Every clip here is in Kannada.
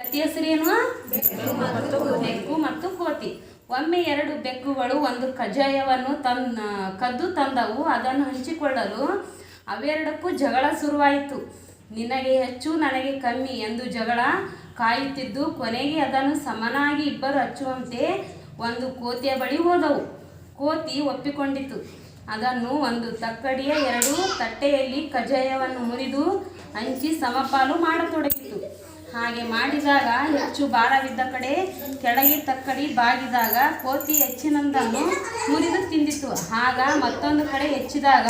ಕತ್ತಿ ಹೆಸರೇನು ಬೆಕ್ಕು ಮತ್ತು ಕೋತಿ. ಒಮ್ಮೆ ಎರಡು ಬೆಕ್ಕುಗಳು ಒಂದು ಕಜ್ಜಾಯವನ್ನು ತನ್ನ ಕದ್ದು ತಂದವು. ಅದನ್ನು ಹಂಚಿಕೊಳ್ಳಲು ಅವೆರಡಕ್ಕೂ ಜಗಳ ಶುರುವಾಯಿತು. ನಿನಗೆ ಹೆಚ್ಚು, ನನಗೆ ಕಮ್ಮಿ ಎಂದು ಜಗಳ ಕಾಯುತ್ತಿದ್ದು, ಕೊನೆಗೆ ಅದನ್ನು ಸಮನಾಗಿ ಇಬ್ಬರು ಹಚ್ಚುವಂತೆ ಒಂದು ಕೋತಿಯ ಬಳಿ ಹೋದವು. ಕೋತಿ ಒಪ್ಪಿಕೊಂಡಿತು. ಅದನ್ನು ಒಂದು ತಕ್ಕಡಿಯ ಎರಡು ತಟ್ಟೆಯಲ್ಲಿ ಕಜ್ಜಾಯವನ್ನು ಮುರಿದು ಹಂಚಿ ಸಮಪಾಲು ಮಾಡತೊಡಗಿತು. ಹಾಗೆ ಮಾಡಿದಾಗ ಹೆಚ್ಚು ಭಾರವಿದ್ದ ಕಡೆ ಕೆಳಗೆ ತಕ್ಕಡಿ ಬಾಗಿದಾಗ ಕೋತಿ ಹೆಚ್ಚಿನದನ್ನು ಮುರಿದು ತಿಂದಿತು ಆಗ ಮತ್ತೊಂದು ಕಡೆ ಹೆಚ್ಚಿದಾಗ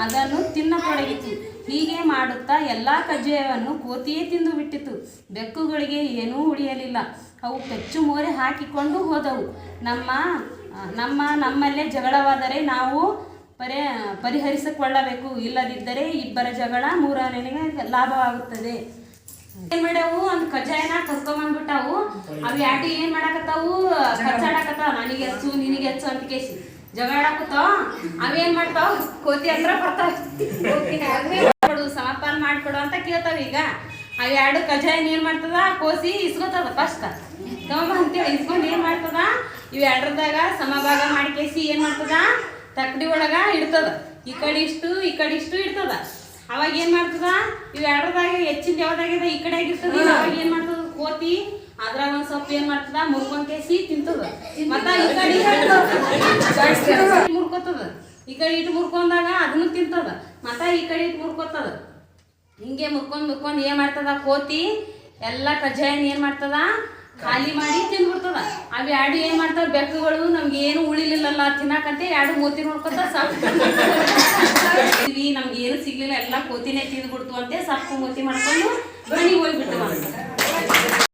ಅದನ್ನು ತಿನ್ನತೊಡಗಿತು. ಹೀಗೆ ಮಾಡುತ್ತಾ ಎಲ್ಲ ಕಜ್ಜಾಯವನ್ನು ಕೋತಿಯೇ ತಿಂದು ಬಿಟ್ಟಿತು. ಬೆಕ್ಕುಗಳಿಗೆ ಏನೂ ಉಳಿಯಲಿಲ್ಲ. ಅವು ಪೆಚ್ಚು ಮೋರೆ ಹಾಕಿಕೊಂಡು ಹೋದವು. ನಮ್ಮ ನಮ್ಮ ನಮ್ಮಲ್ಲೇ ಜಗಳವಾದರೆ ನಾವು ಪರಿ, ಪರಿಹರಿಸಿಕೊಳ್ಳಬೇಕು. ಇಲ್ಲದಿದ್ದರೆ ಇಬ್ಬರ ಜಗಳ ಮೂರನೇ ಲಾಭವಾಗುತ್ತದೆ. ಏನ್ ಮಾಡ್ಯಾವು? ಒಂದ್ ಕಜ್ಜಾಯನ ಕಸ್ಕೊಂಬಂದ್ಬಿಟ್ಟಾವು ಅವ್ ಯಾಟಿ ಏನ್ ಮಾಡಾಕತ್ತಾವು? ಕಚ್ಚಾಡಕತ್ತಾವ. ನನಗೆ ಹೆಚ್ಚು ನಿನಗೆ ಹೆಚ್ಚು ಅಂತ ಕೇಸಿ. ಜಗಳ ಆಡಾಕತ್ತಾವ ಅವೇನ್ ಮಾಡ್ತಾವ? ಕೋತಿ ಹತ್ರ ಬರ್ತಾವ. ಸಮರ್ಪಣ ಮಾಡ್ಕೊಡು ಅಂತ ಕೇಳ್ತಾವ ಈಗ. ಅವ್ ಎರಡು ಕಜ್ಜಾಯ ನೀರ್ ಮಾಡ್ತದ? ಕೋಸಿ ಇಸ್ಕೊತದ ಫಸ್ಟ್ ತಗೊಂಬ ಅಂತೇಳಿ ಇಸ್ಕೊಂಡು ಏನ್ ಮಾಡ್ತದ? ಇವ್ ಎರಡರದಾಗ ಸಮಭಾಗ ಮಾಡ್ಕೇಸಿ ಏನ್ ಮಾಡ್ತದ? ತಕ್ಕಡಿ ಒಳಗ ಇಡ್ತದ. ಈ ಕಡೆ ಇಷ್ಟು ಈ ಕಡೆ ಇಷ್ಟು ಇಡ್ತದ. ಅವಾಗ ಏನ್ ಮಾಡ್ತದ? ಇವ್ ಎರಡದಾಗ ಹೆಚ್ಚಿನ ಯಾವ್ದಾಗಿದ? ಈ ಕಡೆ ಆಗಿರ್ತದ. ಅವಾಗ ಏನ್ ಮಾಡ್ತದ? ಕೋತಿ ಅದ್ರಾಗ ಒಂದ್ ಸ್ವಲ್ಪ ಏನ್ ಮಾಡ್ತದ? ಮುರ್ಕೊಂಡ್ ಕೇಸಿ ತಿಂತದ. ಮತ್ತ ಈ ಕಡೆ ಮುರ್ಕೋತದ. ಈ ಕಡೆ ಇಟ್ಟು ಮುರ್ಕೊಂಡಾಗ ಅದನ್ನು ತಿಂತದ. ಮತ್ತ ಈ ಕಡೆ ಇಟ್ಟು ಮುರ್ಕೋತದ. ಹಿಂಗೆ ಮುರ್ಕೊಂಡ್ ಮುರ್ಕೊಂಡ್ ಏನ್ ಮಾಡ್ತದ? ಕೋತಿ ಎಲ್ಲಾ ಕಜ್ಜಾಯನ್ ಏನ್ ಮಾಡ್ತದ? ಖಾಲಿ ಮಾಡಿ ತಿಂದ್ಬಿಡ್ತದ. ಅವ್ ಎರಡು ಏನ್ ಮಾಡ್ತಾವ? ಬೆಕ್ಕುಗಳು ನಮ್ಗೆ ಏನು ಉಳಿಲಿಲ್ಲಲ್ಲ ತಿನ್ನಕಂತೆ ಎರಡು ಮೂತಿ ನೋಡ್ಕೊತ ಸಾಕು. ನಮ್ಗೆ ಏನು ಸಿಗ್ಲಿಲ್ಲ ಎಲ್ಲ ಕೋತಿನೇ ತಿಂದ್ಬಿಡ್ತು ಅಂತೆ ಸಾಕು ಮೋತಿ ಮಾಡ್ಕೊಂಡು ಮನೆಗೆ ಹೋಗ್ಬಿಟ್ಟು